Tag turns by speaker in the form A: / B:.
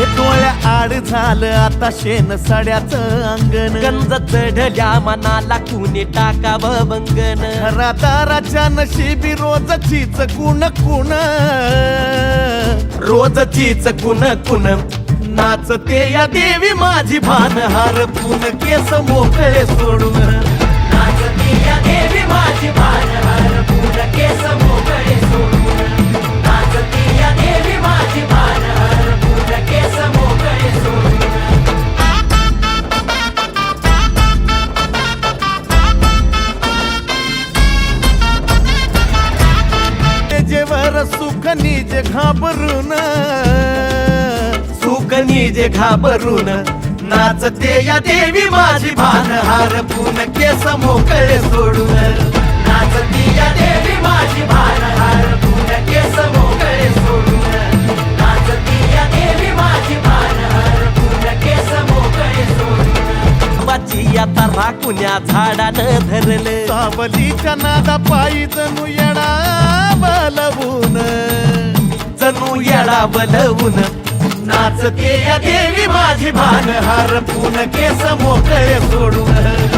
A: आड झालं आता शेण साड्याचं अंगण.
B: गंज चढल्या मनाला कुणी टाकावं बंगन
A: घरादाराच्या नशिबी रोजचीच कुण कुण रोजचीच कुण कुण नाचते या देवी माझी भान. हार पुन केस मोकळे सोडून. सुख निज घाबरून.
B: सुख निज घाबरून.
A: नाचते या देवी माझी भान. हार पून केस मोकळे सोडून.
B: आता राकुण्या झाडानं धरलं.
A: सावलीच्या नादा पायी जणू येडा बलवून.
B: जणू येडा बलवून.
A: नाचते या देवी माझी भान. हार पुन केस मोकळे सोडून.